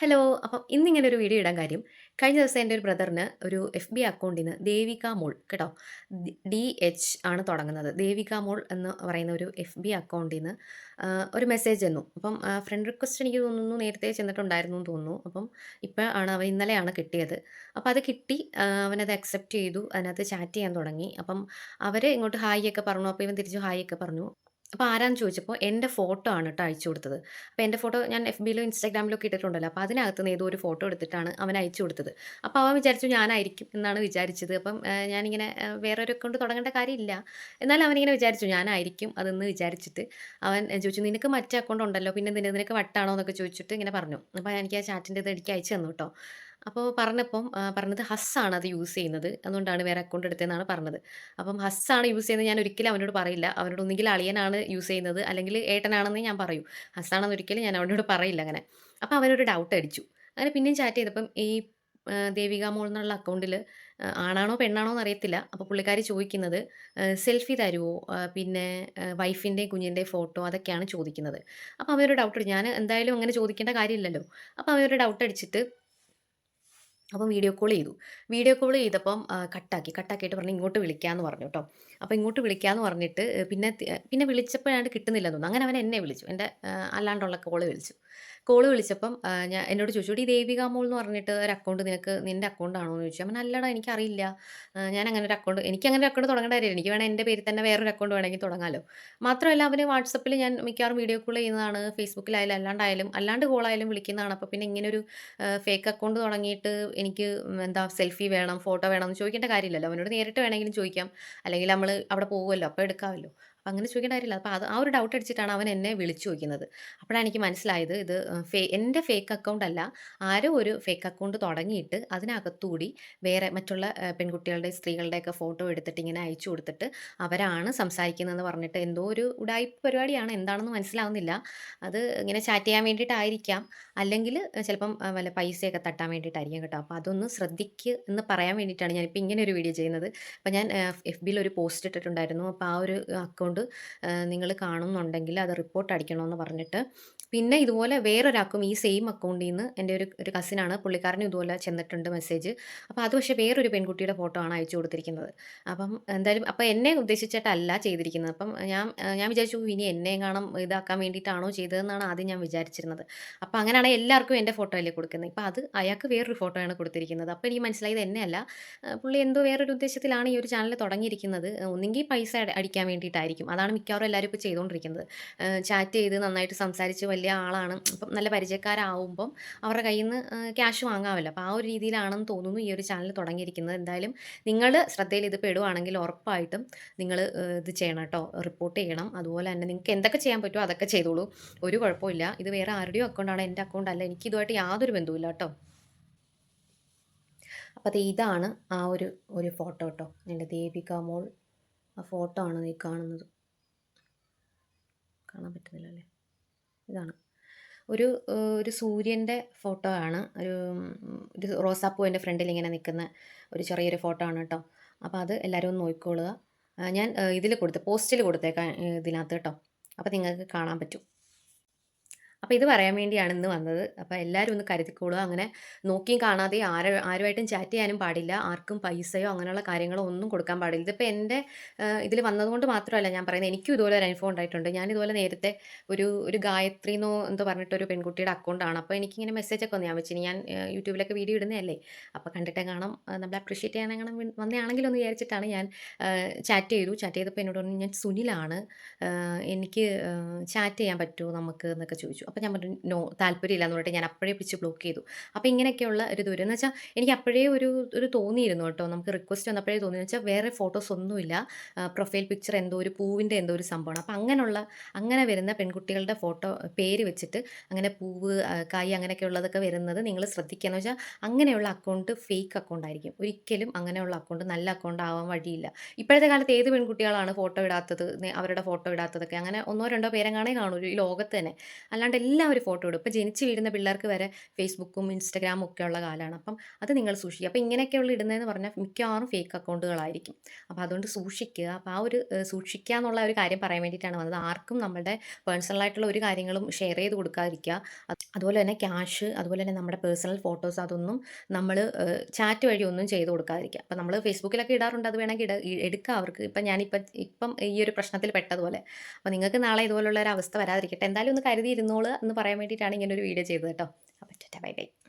Hello. അപ്പം ഇന്നിങ്ങനെ ഒരു വീഡിയോ ഇടാൻ കാര്യം, കഴിഞ്ഞ ദിവസം എന്റെ ഒരു ബ്രദറിന് ഒരു എഫ് ബി അക്കൗണ്ടിൽ നിന്ന് ദേവിക മോൾ കേട്ടോ. ഡി എച്ച് ആണ് തുടങ്ങുന്നത്. ദേവിക മോൾ എന്ന് പറയുന്ന ഒരു എഫ് ബി അക്കൗണ്ടിൽ നിന്ന് ഒരു മെസ്സേജ് തന്നു അപ്പം ഫ്രണ്ട് റിക്വസ്റ്റ് എനിക്ക് തോന്നുന്നു നേരത്തെ ചെന്നിട്ടുണ്ടായിരുന്നു എന്ന് തോന്നുന്നു. അപ്പം ഇപ്പോൾ ആണ് അവൻ ഇന്നലെയാണ് കിട്ടിയത്. അപ്പോൾ അത് കിട്ടി അവനത് അക്സെപ്റ്റ് ചെയ്തു. അതിനകത്ത് ചാറ്റ് ചെയ്യാൻ തുടങ്ങി. അപ്പം അവർ ഇങ്ങോട്ട് ഹായ് ഒക്കെ പറഞ്ഞു. അപ്പോൾ ഇവൻ തിരിച്ച് ഹായ് ഒക്കെ പറഞ്ഞു. അപ്പം ആരാന്ന് ചോദിച്ചപ്പോൾ എന്റെ ഫോട്ടോ ആണ് കേട്ടോ അയച്ചു കൊടുത്തത്. അപ്പോൾ എന്റെ ഫോട്ടോ ഞാൻ എഫ് ബിയിലോ ഇൻസ്റ്റാഗ്രാമിലോ ഒക്കെ ഇട്ടിട്ടുണ്ടല്ലോ. അതിനകത്ത് നിന്ന് ഏതോ ഒരു ഫോട്ടോ എടുത്തിട്ടാണ് അവൻ അയച്ചു കൊടുത്തത്. അപ്പോൾ അവൻ വിചാരിച്ചു ഞാനായിരിക്കും എന്നാണ് വിചാരിച്ചത്. അപ്പം ഞാനിങ്ങനെ വേറെ ഒരു അക്കൗണ്ട് തുടങ്ങേണ്ട കാര്യമില്ല. എന്നാലും അവനിങ്ങനെ വിചാരിച്ചു ഞാനായിരിക്കും അതെന്ന് വിചാരിച്ചിട്ട് അവൻ ചോദിച്ചു "നിനക്ക് മറ്റേ അക്കൗണ്ട് ഉണ്ടല്ലോ പിന്നെ നിനക്ക് വട്ടാണോ?" എന്നൊക്കെ ചോദിച്ചിട്ട് ഇങ്ങനെ പറഞ്ഞു. അപ്പോൾ എനിക്ക് ആ ചാറ്റിന്റെ ഇത് എനിക്ക് അയച്ചു തന്നു ട്ടോ. അപ്പോൾ പറഞ്ഞപ്പം പറഞ്ഞത് ഹസ്സാണ് അത് യൂസ് ചെയ്യുന്നത്. അതുകൊണ്ടാണ് വേറെ അക്കൗണ്ട് എടുത്തതെന്നാണ് പറഞ്ഞത്. അപ്പം ഹസ്സാണ് യൂസ് ചെയ്യുന്നത് ഞാൻ ഒരിക്കലും അവനോട് പറയില്ല. അവനോട് ഒന്നുകിൽ അളിയനാണ് യൂസ് ചെയ്യുന്നത് അല്ലെങ്കിൽ ഏട്ടനാണെന്ന് ഞാൻ പറയൂ. ഹസ്സാണെന്ന് ഒരിക്കലും ഞാൻ അവനോട് പറയില്ല അങ്ങനെ. അപ്പോൾ അവനൊരു ഡൗട്ട് അടിച്ചു. അങ്ങനെ പിന്നെയും ചാറ്റ് ചെയ്തപ്പം ഈ ദേവിക മോൾ എന്നുള്ള അക്കൗണ്ടിൽ ആണാണോ പെണ്ണാണോ എന്ന് അറിയത്തില്ല അപ്പോൾ പുള്ളിക്കാരി ചോദിക്കുന്നത് സെൽഫി തരുമോ പിന്നെ വൈഫിന്റെ കുഞ്ഞിന്റെയും ഫോട്ടോ അതൊക്കെയാണ് ചോദിക്കുന്നത്. അപ്പോൾ അവനൊരു ഡൗട്ട്. ഞാൻ എന്തായാലും അങ്ങനെ ചോദിക്കേണ്ട കാര്യമില്ലല്ലോ. അപ്പോൾ അവനൊരു ഡൗട്ട് അടിച്ചിട്ട് അപ്പം വീഡിയോ കോൾ ചെയ്തു. വീഡിയോ കോൾ ചെയ്തപ്പം കട്ടാക്കി. കട്ടാക്കിയിട്ട് പറഞ്ഞു ഇങ്ങോട്ട് വിളിക്കാമെന്ന് പറഞ്ഞു കേട്ടോ അപ്പോൾ ഇങ്ങോട്ട് വിളിക്കാമെന്ന് പറഞ്ഞിട്ട് പിന്നെ പിന്നെ വിളിച്ചപ്പോഴാണ്ട് കിട്ടുന്നില്ലെന്ന് തോന്നുന്നു. അങ്ങനെ അവൻ എന്നെ വിളിച്ചു. എന്റെ അല്ലാണ്ടുള്ള കോൾ വിളിച്ചു. കോൾ വിളിച്ചപ്പം ഞാൻ എന്നോട് ചോദിച്ചു "എടീ ദേവിക മോൾ എന്ന് പറഞ്ഞിട്ട് ഒരു അക്കൗണ്ട് നിനക്ക് നിന്റെ അക്കൗണ്ട് ആണോ?" എന്ന് ചോദിച്ചു. ഞാൻ പറഞ്ഞു "അല്ലടാ എനിക്കറിയില്ല. ഞാൻ അങ്ങനെ ഒരു അക്കൗണ്ട് എനിക്കങ്ങനെ ഒരു അക്കൗണ്ട് തുടങ്ങേണ്ട. എനിക്ക് വേണേൽ എന്റെ പേരിൽ തന്നെ വേറൊരു അക്കൗണ്ട് വേണമെങ്കിൽ തുടങ്ങാലോ." മാത്രമല്ല അവന് വാട്സപ്പിൽ ഞാൻ മിക്കവാറും വീഡിയോ കോൾ ചെയ്യുന്നതാണ്. ഫേസ്ബുക്കിലായാലും അല്ലാണ്ടായാലും അല്ലാണ്ട് കോളായാലും വിളിക്കുന്നതാണ്. അപ്പോൾ പിന്നെ ഇങ്ങനെ ഒരു ഫേക്ക് അക്കൗണ്ട് തുടങ്ങിയിട്ട് എനിക്ക് എന്താ സെൽഫി വേണം, ഫോട്ടോ വേണം എന്ന് ചോദിക്കേണ്ട കാര്യമില്ലല്ലോ. അവനോട് നേരിട്ട് വേണമെങ്കിലും ചോദിക്കാം. അല്ലെങ്കിൽ നമ്മൾ അവിടെ പോകുമല്ലോ അപ്പോൾ എടുക്കാമല്ലോ. അങ്ങനെ ചോദിക്കേണ്ട കാര്യമില്ല. അപ്പോൾ അത് ആ ഒരു ഡൗട്ട് അടിച്ചിട്ടാണ് അവൻ എന്നെ വിളിച്ചു ചോദിക്കുന്നത്. അപ്പോഴാണ് എനിക്ക് മനസ്സിലായത് ഇത് ഫേ എന്റെ ഫേക്ക് അക്കൗണ്ട് അല്ല. ആരോ ഒരു ഫേക്ക് അക്കൗണ്ട് തുടങ്ങിയിട്ട് അതിനകത്തുകൂടി വേറെ മറ്റുള്ള പെൺകുട്ടികളുടെ സ്ത്രീകളുടെയൊക്കെ ഫോട്ടോ എടുത്തിട്ട് ഇങ്ങനെ അയച്ചു കൊടുത്തിട്ട് അവരാണ് സംസാരിക്കുന്നതെന്ന് പറഞ്ഞിട്ട് എന്തോ ഒരു ഉടായ്പ പരിപാടിയാണ്. എന്താണെന്ന് മനസ്സിലാവുന്നില്ല. അത് ഇങ്ങനെ ചാറ്റ് ചെയ്യാൻ വേണ്ടിയിട്ടായിരിക്കാം. അല്ലെങ്കിൽ ചിലപ്പം വല്ല പൈസയൊക്കെ തട്ടാൻ വേണ്ടിയിട്ടായിരിക്കും കേട്ടോ. അപ്പോൾ അതൊന്ന് ശ്രദ്ധിക്ക് എന്ന് പറയാൻ വേണ്ടിയിട്ടാണ് ഞാനിപ്പോൾ ഇങ്ങനെ ഒരു വീഡിയോ ചെയ്യുന്നത്. അപ്പോൾ ഞാൻ എഫ് ബിയിൽ ഒരു പോസ്റ്റ് ഇട്ടിട്ടുണ്ടായിരുന്നു. അപ്പോൾ ആ ഒരു അക്കൗണ്ട് നിങ്ങൾ കാണുന്നുണ്ടെങ്കിൽ അത് റിപ്പോർട്ട് അടിക്കണമെന്ന് പറഞ്ഞിട്ട്. പിന്നെ ഇതുപോലെ വേറൊരാൾക്കും ഈ സെയിം അക്കൗണ്ടിൽ നിന്ന് എന്റെ ഒരു ഒരു കസിനാണ്. പുള്ളിക്കാരനും ഇതുപോലെ ചെന്നിട്ടുണ്ട് മെസ്സേജ്. അപ്പോൾ അത് പക്ഷേ വേറൊരു പെൺകുട്ടിയുടെ ഫോട്ടോ ആണ് അയച്ചു കൊടുത്തിരിക്കുന്നത്. അപ്പം എന്തായാലും അപ്പോൾ എന്നെ ഉദ്ദേശിച്ചിട്ടല്ല ചെയ്തിരിക്കുന്നത്. അപ്പം ഞാൻ ഞാൻ വിചാരിച്ചു ഇനി എന്നെ കാണും ഇതാക്കാൻ വേണ്ടിയിട്ടാണോ ചെയ്തതെന്നാണ് ആദ്യം ഞാൻ വിചാരിച്ചിരുന്നത്. അപ്പോൾ അങ്ങനെയാണെങ്കിൽ എല്ലാവർക്കും എന്റെ ഫോട്ടോ അല്ലേ കൊടുക്കുന്നത്. ഇപ്പോൾ അത് അയാൾക്ക് വേറൊരു ഫോട്ടോയാണ് കൊടുത്തിരിക്കുന്നത്. അപ്പോൾ എനിക്ക് മനസ്സിലായത് എന്നെയല്ല. പുള്ളി എന്തോ വേറൊരു ഉദ്ദേശത്തിലാണ് ഈ ഒരു ചാനൽ തുടങ്ങിയിരിക്കുന്നത്. ഒന്നുകിൽ പൈസ അട അടിക്കാൻ വേണ്ടിയിട്ടായിരിക്കും. അതാണ് മിക്കവാറും എല്ലാവരും ഇപ്പോൾ ചെയ്തുകൊണ്ടിരിക്കുന്നത്. ചാറ്റ് ചെയ്ത് നന്നായിട്ട് സംസാരിച്ച് വലിയ ആളാണ്. ഇപ്പം നല്ല പരിചയക്കാരാവുമ്പം അവരുടെ കയ്യിൽ നിന്ന് ക്യാഷ് വാങ്ങാമല്ലോ. അപ്പോൾ ആ ഒരു രീതിയിലാണെന്ന് തോന്നുന്നു ഈ ഒരു ചാനൽ തുടങ്ങിയിരിക്കുന്നത്. എന്തായാലും നിങ്ങൾ ശ്രദ്ധയിൽ ഇത് പെടുവാണെങ്കിൽ ഉറപ്പായിട്ടും നിങ്ങൾ ഇത് ചെയ്യണം കേട്ടോ. റിപ്പോർട്ട് ചെയ്യണം. അതുപോലെ തന്നെ നിങ്ങൾക്ക് എന്തൊക്കെ ചെയ്യാൻ പറ്റുമോ അതൊക്കെ ചെയ്തോളൂ. ഒരു കുഴപ്പമില്ല. ഇത് വേറെ ആരുടെയോ അക്കൗണ്ടാണ്. എന്റെ അക്കൗണ്ട് അല്ല. എനിക്ക് ഇതുമായിട്ട് യാതൊരു ബന്ധവുമില്ല കേട്ടോ. അപ്പോൾ അത് ഇതാണ് ആ ഒരു ഒരു ഫോട്ടോ കേട്ടോ എന്റെ ദേവിക മോൾ ആ ഫോട്ടോ ആണ് ഈ കാണുന്നത്. കാണാൻ പറ്റുന്നില്ലല്ലേ? ഇതാണ്. ഒരു ഒരു സൂര്യന്റെ ഫോട്ടോ ആണ്. ഒരു ഒരു റോസാപ്പൂവിന്റെ ഫ്രണ്ടിൽ ഇങ്ങനെ നിൽക്കുന്ന ഒരു ചെറിയൊരു ഫോട്ടോ ആണ് കേട്ടോ. അപ്പോൾ അത് എല്ലാവരും ഒന്ന് നോക്കിക്കോളുക. ഞാൻ ഇതിൽ കൊടുത്ത് പോസ്റ്റിൽ കൊടുത്തേക്കാം ഇതിനകത്ത് കേട്ടോ. അപ്പോൾ നിങ്ങൾക്ക് കാണാൻ പറ്റും. അപ്പോൾ ഇത് പറയാൻ വേണ്ടിയാണ് ഇന്ന് വന്നത്. അപ്പോൾ എല്ലാവരും ഒന്ന് കരുതിക്കോളുക. അങ്ങനെ നോക്കിയും കാണാതെയും ആര ആരുമായിട്ടും ചാറ്റ് ചെയ്യാനും പാടില്ല. ആർക്കും പൈസയോ അങ്ങനെയുള്ള കാര്യങ്ങളോ ഒന്നും കൊടുക്കാൻ പാടില്ല. ഇതിപ്പോൾ എന്റെ ഇതിൽ വന്നതുകൊണ്ട് മാത്രമല്ല ഞാൻ പറയുന്നത്. എനിക്കും ഇതുപോലെ ഒരു അനുഭവം ഉണ്ടായിട്ടുണ്ട്. ഞാൻ ഇതുപോലെ നേരത്തെ ഒരു ഒരു ഗായത്രി എന്നോ എന്തോ പറഞ്ഞിട്ടൊരു പെൺകുട്ടിയുടെ അക്കൗണ്ടാണ്. അപ്പോൾ എനിക്കിങ്ങനെ മെസ്സേജൊക്കെ വന്നു. ഞാൻ വെച്ചിന് ഞാൻ യൂട്യൂബിലൊക്കെ വീഡിയോ ഇടുന്നതല്ലേ. അപ്പോൾ കണ്ടിട്ടെങ്ങാനും നമ്മളെ അപ്രീഷിയേറ്റ് ചെയ്യണം വന്നതാണെങ്കിലും ഒന്ന് വിചാരിച്ചിട്ടാണ് ഞാൻ ചാറ്റ് ചെയ്തു. ചാറ്റ് ചെയ്തപ്പോൾ എന്നോട് പറഞ്ഞു "ഞാൻ സുനിലാണ്. എനിക്ക് ചാറ്റ് ചെയ്യാൻ പറ്റുമോ നമുക്ക്?" എന്നൊക്കെ ചോദിച്ചു. അപ്പോൾ ഞാൻ പറഞ്ഞു "നോ താല്പര്യമില്ല" എന്ന് പറഞ്ഞിട്ട് ഞാൻ അപ്പോഴേ പിടിച്ച് ബ്ലോക്ക് ചെയ്തു. അപ്പോൾ ഇങ്ങനെയൊക്കെയുള്ള ഒരു ദൂരം എന്ന് വെച്ചാൽ എനിക്ക് അപ്പോഴേ ഒരു ഒരു തോന്നിയിരുന്നു കേട്ടോ. നമുക്ക് റിക്വസ്റ്റ് വന്നപ്പോഴേ തോന്നിയെന്ന് വെച്ചാൽ വേറെ ഫോട്ടോസ് ഒന്നുമില്ല. പ്രൊഫൈൽ പിക്ചർ എന്തോ ഒരു പൂവിന്റെ എന്തോ ഒരു സംഭവമാണ്. അപ്പോൾ അങ്ങനെയുള്ള അങ്ങനെ വരുന്ന പെൺകുട്ടികളുടെ ഫോട്ടോ പേര് വെച്ചിട്ട് അങ്ങനെ പൂവ്, കായ് അങ്ങനെയൊക്കെ ഉള്ളതൊക്കെ വരുന്നത് നിങ്ങൾ ശ്രദ്ധിക്കുക. എന്ന് വെച്ചാൽ അങ്ങനെയുള്ള അക്കൗണ്ട് ഫേക്ക് അക്കൗണ്ട് ആയിരിക്കും. ഒരിക്കലും അങ്ങനെയുള്ള അക്കൗണ്ട് നല്ല അക്കൗണ്ട് ആവാൻ വഴിയില്ല. ഇപ്പോഴത്തെ കാലത്ത് ഏത് പെൺകുട്ടികളാണ് ഫോട്ടോ ഇടാത്തത്? അവരുടെ ഫോട്ടോ ഇടാത്തതൊക്കെ? അങ്ങനെ ഒന്നോ രണ്ടോ പേരെങ്ങാണേ കാണൂ ഈ ലോകത്ത് തന്നെ. അല്ലാണ്ട് എല്ലാവരും ഫോട്ടോ ഇടും. ഇപ്പോൾ ജനിച്ച് വീഴുന്ന പിള്ളേർക്ക് വരെ ഫേസ്ബുക്കും ഇൻസ്റ്റാഗ്രാമും ഒക്കെ ഉള്ള കാലമാണ്. അപ്പം അത് നിങ്ങൾ സൂക്ഷിക്കുക. അപ്പം ഇങ്ങനെയൊക്കെയുള്ള ഇടുന്നതെന്ന് പറഞ്ഞാൽ മിക്കവാറും ഫേക്ക് അക്കൗണ്ടുകളായിരിക്കും. അപ്പോൾ അതുകൊണ്ട് സൂക്ഷിക്കുക. അപ്പോൾ ആ ഒരു സൂക്ഷിക്കുക എന്നുള്ള ഒരു കാര്യം പറയാൻ വേണ്ടിയിട്ടാണ് വന്നത്. ആർക്കും നമ്മുടെ പേഴ്സണൽ ആയിട്ടുള്ള ഒരു കാര്യങ്ങളും ഷെയർ ചെയ്ത് കൊടുക്കാതിരിക്കുക. അതുപോലെ തന്നെ ക്യാഷ് അതുപോലെ തന്നെ നമ്മുടെ പേഴ്സണൽ ഫോട്ടോസ് അതൊന്നും നമ്മൾ ചാറ്റ് വഴി ഒന്നും ചെയ്ത് കൊടുക്കാതിരിക്കുക. അപ്പോൾ നമ്മൾ ഫേസ്ബുക്കിലൊക്കെ ഇടാറുണ്ട്. അത് വേണമെങ്കിൽ ഇട എടുക്കുക എടുക്കാം അവർക്ക്. ഇപ്പം ഞാനിപ്പം ഇപ്പം ഈ ഒരു പ്രശ്നത്തിൽ പെട്ടതുപോലെ. അപ്പോൾ നിങ്ങൾക്ക് നാളെ ഇതുപോലുള്ള ഒരു അവസ്ഥ വരാതിരിക്കട്ടെ. എന്തായാലും ഒന്ന് കരുതി ഇരുന്നോളുക എന്ന് പറയാൻ വേണ്ടിയിട്ടാണ് ഇങ്ങനെ ഒരു വീഡിയോ ചെയ്തത് കേട്ടോ. അപ്പോൾ ബൈ ബൈ.